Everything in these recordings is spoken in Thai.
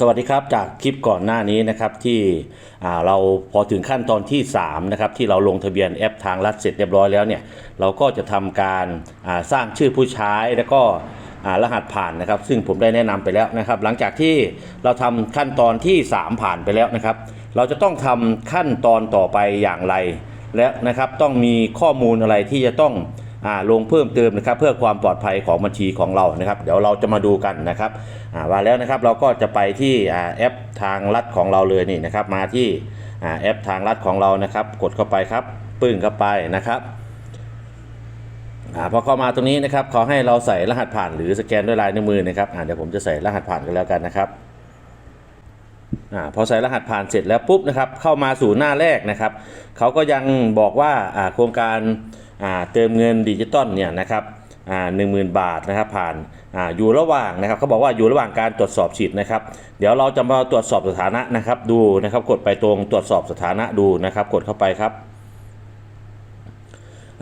สวัสดีครับจากคลิปก่อนหน้านี้นะครับที่เราพอถึงขั้นตอนที่3นะครับที่เราลงทะเบียนแอปทางรัฐเสร็จเรียบร้อยแล้วเนี่ยเราก็จะทำการสร้างชื่อผู้ใช้แล้วก็รหัสผ่านนะครับ ซึ่งผมได้แนะนำไปแล้วนะครับ หลังจากที่เราทำขั้นตอนที่ 3 ผ่านไปแล้วนะครับ เราจะต้องทำขั้นตอนต่อไปอย่างไรและนะครับต้องมีข้อมูลอะไรที่จะต้อง ลงเพิ่มเติมนะครับเพื่อความปลอดภัยของบัญชีของเรานะครับ เดี๋ยวเราจะมาดูกันนะครับอ่าว่าแล้วนะครับเราก็จะไปที่แอปทางลัดของเราเลยนี่นะครับ มาที่แอปทางลัดของเรานะครับ กดเข้าไปครับปึ้งเข้าไปนะครับอาพอเข้ามาตรงนี้นะครับขอให้เราใส่รหัสผ่านหรือสแกนด้วยลายนิ้วมือนะครับเดี๋ยวผมจะใส่รหัสผ่านกันแล้วกันนะครับอาพอใส่รหัสผ่านเสร็จแล้วปุ๊บนะครับเข้ามาสู่หน้าแรกนะครับเขาก็ยังบอกว่าโครงการ เติมเงินดิจิตอลเนี่ยนะครับหนึ่งหมื่นบาทนะครับผ่านอาอยู่ระหว่างนะครับเขาบอกว่าอยู่ระหว่างการตรวจสอบสิทธิ์นะครับ เดี๋ยวเราจะมาตรวจสอบสถานะนะครับ ดูนะครับกดไปตรงตรวจสอบสถานะดูนะครับ กดเข้าไปครับ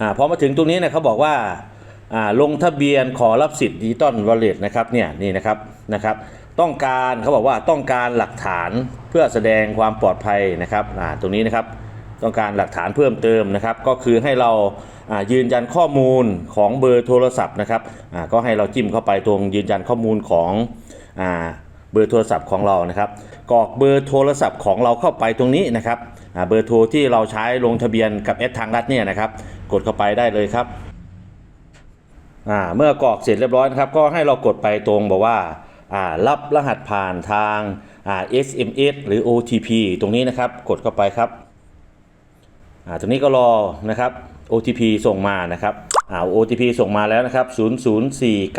อพอมาถึงตรงนี้นี่ยเขาบอกว่าาลงทะเบียนขอรับสิทธิ์ดิจิตอลวอลเล็ตนะครับเนี่ยนี่นะครับนะครับ ต้องการเขาบอกว่าต้องการหลักฐานเพื่อแสดงความปลอดภัยนะครับตรงนี้นะครับ ต้องการหลักฐานเพิ่มเติมนะครับ ก็คือให้เรา ยืนยันข้อมูลของเบอร์โทรศัพท์นะครับก็ให้เราจิ้มเข้าไปตรงยืนยันข้อมูลของอเบอร์โทรศัพท์ของเรานะครับกรอกเบอร์โทรศัพท์ของเราเข้าไปตรงนี้นะครับเบอร์โทรที่เราใช้ลงทะเบียนกับแอดทางรัฐเนี่ยนะครับกดเข้าไปได้เลยครับเมื่อกรอกเสร็จเรียบร้อยนะครับก็ให้เรากดไปตรงบอกว่ารับรหัสผ่านทาง SMS หรือ OTP ตรงนี้นะครับกดเข้าไปครับตรงนี้ก็รอนะครับ OTP ส่งมานะครับอ่า OTP ส่งมาแล้วนะครับ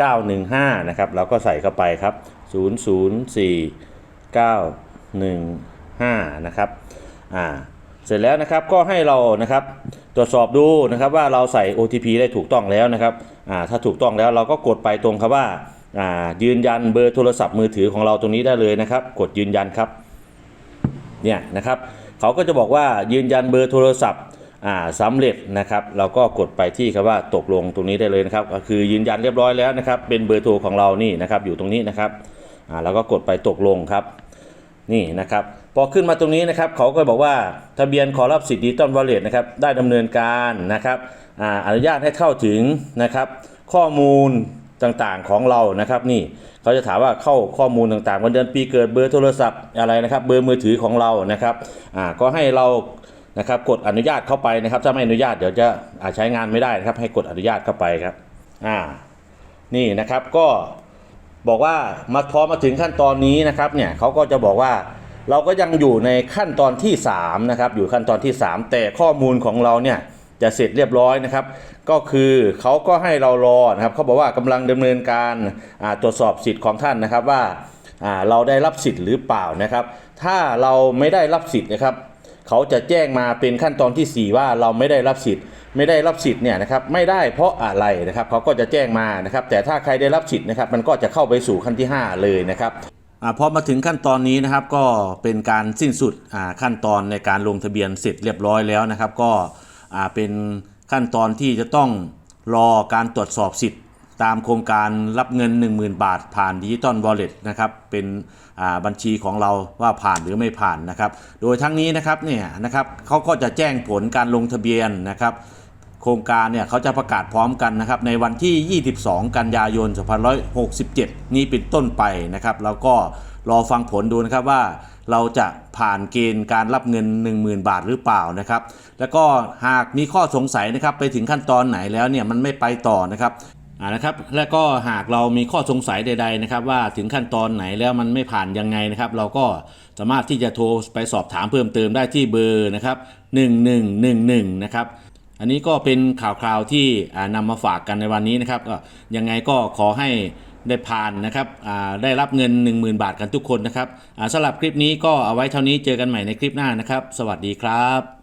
004915 นะครับเราก็ใส่เข้าไปครับ 004915 นะครับอ่าเสร็จแล้วนะครับก็ให้เรานะครับตรวจสอบดูนะครับว่าเราใส่ OTP ได้ถูกต้องแล้วนะครับอ่าถ้าถูกต้องแล้วเราก็กดไปตรงคำว่าอ่ายืนยันเบอร์โทรศัพท์มือถือของเราตรงนี้ได้เลยนะครับ กดยืนยันครับเนี่ยนะครับเขาก็จะบอกว่ายืนยันเบอร์โทรศัพท์ สำเร็จนะครับเราก็กดไปที่คำว่าตกลงตรงนี้ได้เลยนะครับก็คือยืนยันเรียบร้อยแล้วนะครับเป็นเบอร์โทรของเรานี่นะครับอยู่ตรงนี้นะครับอ่าเราก็กดไปตกลงครับนี่นะครับพอขึ้นมาตรงนี้นะครับเขาก็บอกว่าทะเบียนขอรับสิทธิดิจิตอลวอลเล็ตนะครับได้ดำเนินการนะครับอาอนุญาตให้เข้าถึงนะครับข้อมูลต่างๆของเรานะครับนี่เขาจะถามว่าเข้าข้อมูลต่างๆวันเดือนปีเกิดเบอร์โทรศัพท์อะไรนะครับเบอร์มือถือของเรานะครับอ่าก็ให้เรา นะครับกดอนุญาตเข้าไปนะครับ ถ้าไม่อนุญาตเดี๋ยวจะอาใช้งานไม่ได้นะครับ ให้กดอนุญาตเข้าไปครับอ่านี่นะครับก็บอกว่ามาพอมาถึงขั้นตอนนี้นะครับเนี่ยเขาก็จะบอกว่าเราก็ยังอยู่ในขั้นตอนที่3นะครับอยู่ขั้นตอนที่ 3 แต่ข้อมูลของเราเนี่ยจะเสร็จเรียบร้อยนะครับ ก็คือเขาก็ให้เรารอนะครับเขาบอกว่ากำลังดำเนินการตรวจสอบสิทธิ์ของท่านนะครับว่าเราได้รับสิทธิ์หรือเปล่านะครับ ถ้าเราไม่ได้รับสิทธิ์นะครับ เขาจะแจ้งมาเป็นขั้นตอนทีสี่ 4 ว่าเราไม่ได้รับสิทธิ์ไม่ได้รับสิทธิ์เนี่ยนะครับไม่ได้เพราะอะไรนะครับเขาก็จะแจ้งมานะครับแต่ถ้าใครได้รับสิทธิ์นะครับมันก็จะเข้าไปสู่ขั้นที่ 5 เลยนะครับอพอมาถึงขั้นตอนนี้นะครับก็เป็นการสิ้นสุดขั้นตอนในการลงทะเบียนเสร็จเรียบร้อยแล้วนะครับ ก็เป็นขั้นตอนที่จะต้องรอการตรวจสอบสิทธิ์ ตามโครงการรับเงิน 10,000 บาท ผ่านดิจิตอลวอลเล็ตนะครับเป็นบัญชีของเราว่าผ่านหรือไม่ผ่านนะครับ โดยทั้งนี้นะครับเนี่ยนะครับเขาก็จะแจ้งผลการลงทะเบียนนะครับโครงการเนี่ยเขาจะประกาศพร้อมกันนะครับในวันที่ 22 กันยายน 2567 นี้เป็นต้นไปนะครับ แล้วก็รอฟังผลดูนะครับว่าเราจะผ่านเกณฑ์การรับเงิน 10,000 บาทหรือเปล่านะครับ แล้วก็หากมีข้อสงสัยนะครับไปถึงขั้นตอนไหนแล้วเนี่ยมันไม่ไปต่อนะครับ นะครับและก็หากเรามีข้อสงสัยใดๆนะครับว่าถึงขั้นตอนไหนแล้วมันไม่ผ่านยังไงนะครับ เราก็สามารถที่จะโทรไปสอบถามเพิ่มเติมได้ที่เบอร์นะครับ1111นะครับอันนี้ก็เป็นข่าวคราวที่อ่านำมาฝากกันในวันนี้นะครับก็ยังไงก็ขอให้ได้ผ่านนะครับได้รับเงิน 10,000 บาทกันทุกคนนะครับสำหรับคลิปนี้ก็เอาไว้เท่านี้เจอกันใหม่ในคลิปหน้านะครับ สวัสดีครับ